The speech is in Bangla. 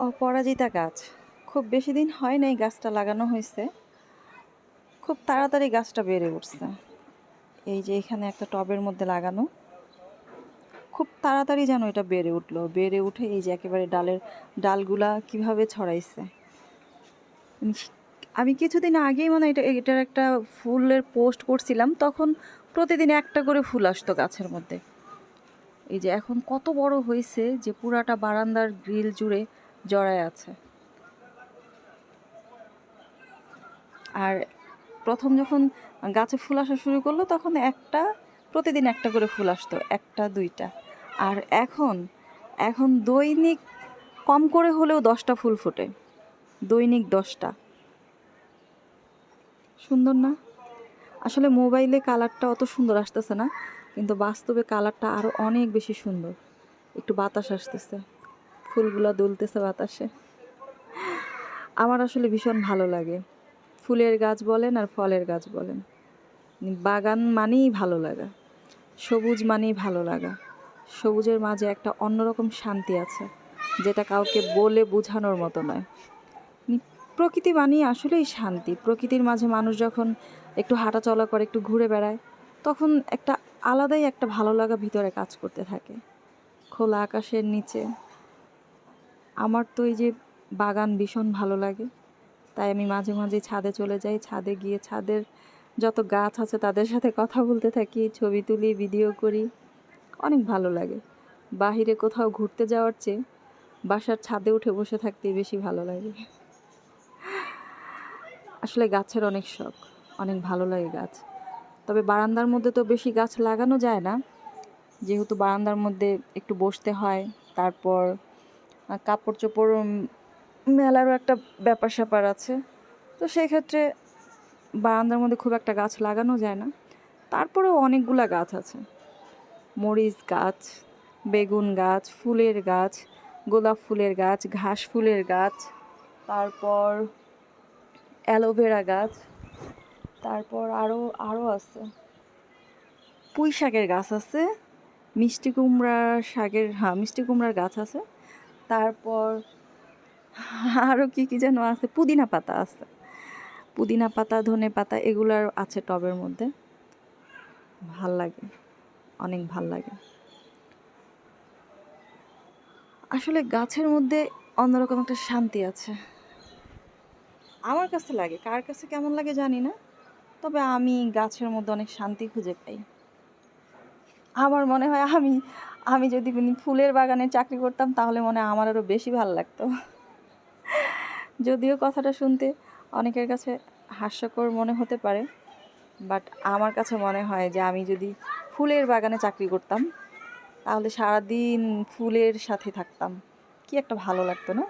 অপরাজিতা গাছ। খুব বেশি দিন হয় নাই গাছটা লাগানো হয়েছে। খুব তাড়াতাড়ি গাছটা বেড়ে উঠছে। এই যে এখানে একটা টবের মধ্যে লাগানো। খুব তাড়াতাড়ি যেন এটা বেড়ে উঠল। বেড়ে উঠে এই যে একেবারে ডালের ডালগুলা কীভাবে ছড়াইছে। আমি কিছুদিন আগেই মানে এটা, এটার একটা ফুলের পোস্ট করছিলাম। তখন প্রতিদিন একটা করে ফুল আসতো গাছের মধ্যে। এই যে এখন কত বড় হয়েছে যে পুরাটা বারান্দার গ্রিল জুড়ে জড়ায় আছে। আর প্রথম যখন গাছে ফুল আসা শুরু করল, তখন একটা, প্রতিদিন একটা করে ফুল আসতো, একটা, দুইটা। আর এখন এখন দৈনিক কম করে হলেও দশটা ফুল ফোটে। দৈনিক দশটা। সুন্দর না? আসলে মোবাইলে কালারটা অত সুন্দর আসতেছে না, কিন্তু বাস্তবে কালারটা আরও অনেক বেশি সুন্দর। একটু বাতাস আসতেছে। ফুলগুলো দুলতেছে বাতাসে। আমার আসলে ভীষণ ভালো লাগে। ফুলের গাছ বলেন আর ফলের গাছ বলেন। বাগান মানেই ভালো লাগা। সবুজ মানেই ভালো লাগা। সবুজের মাঝে একটা অন্যরকম শান্তি আছে, যেটা কাউকে বলে বোঝানোর মতো নয়। প্রকৃতি মানেই আসলেই শান্তি। প্রকৃতির মাঝে মানুষ যখন একটু হাঁটাচলা করে, একটু ঘুরে বেড়ায়, তখন একটা আলাদাই একটা ভালো লাগা ভিতরে কাজ করতে থাকে। খোলা আকাশের নিচে। আমার তো এই যে বাগান ভীষণ ভালো লাগে। তাই আমি মাঝে মাঝে ছাদে চলে যাই, ছাদে গিয়ে ছাদের যত গাছ আছে তাদের সাথে কথা বলতে থাকি, ছবি তুলি ভিডিও করি। অনেক ভালো লাগে। বাহিরে কোথাও ঘুরতে যাওয়ার চেয়ে বাসার ছাদে উঠে বসে থাকতেই বেশি ভালো লাগে। আসলে গাছের অনেক শখ, অনেক ভালো লাগে গাছ। তবে বারান্দার মধ্যে তো বেশি গাছ লাগানো যায় না। যেহেতু বারান্দার মধ্যে একটু বসতে হয়, তারপর কাপড় চোপড় মেলারও একটা ব্যাপার স্যাপার আছে। তো সেই ক্ষেত্রে বারান্দার মধ্যে খুব একটা গাছ লাগানো যায় না। তারপরেও অনেকগুলা গাছ আছে। মরিচ গাছ, বেগুন গাছ, ফুলের গাছ, গোলাপ ফুলের গাছ, ঘাস ফুলের গাছ, তারপর অ্যালোভেরা গাছ, তারপর আরও আরও আছে। পুঁই শাকের গাছ আছে, মিষ্টি কুমড়ার শাকের হ্যাঁ মিষ্টি কুমড়ার গাছ আছে। তারপর আরও কি কি যেন আছে? পুদিনা পাতা আছে। পুদিনা পাতা, ধনে পাতা এগুলার আছে টবের মধ্যে। ভালো লাগে, অনেক ভালো লাগে। আসলে গাছের মধ্যে অন্যরকম একটা শান্তি আছে। আমার কাছে লাগে, কার কাছে কেমন লাগে জানি না, তবে আমি গাছের মধ্যে অনেক শান্তি খুঁজে পাই। আমার মনে হয় আমি আমি যদি মানে ফুলের বাগানে চাকরি করতাম, তাহলে মনে হয় আমার আরও বেশি ভালো লাগতো। যদিও কথাটা শুনতে অনেকের কাছে হাস্যকর মনে হতে পারে বাট আমার কাছে মনে হয় যে আমি যদি ফুলের বাগানে চাকরি করতাম, তাহলে সারাদিন ফুলের সাথে থাকতাম। কি একটা ভালো লাগতো না?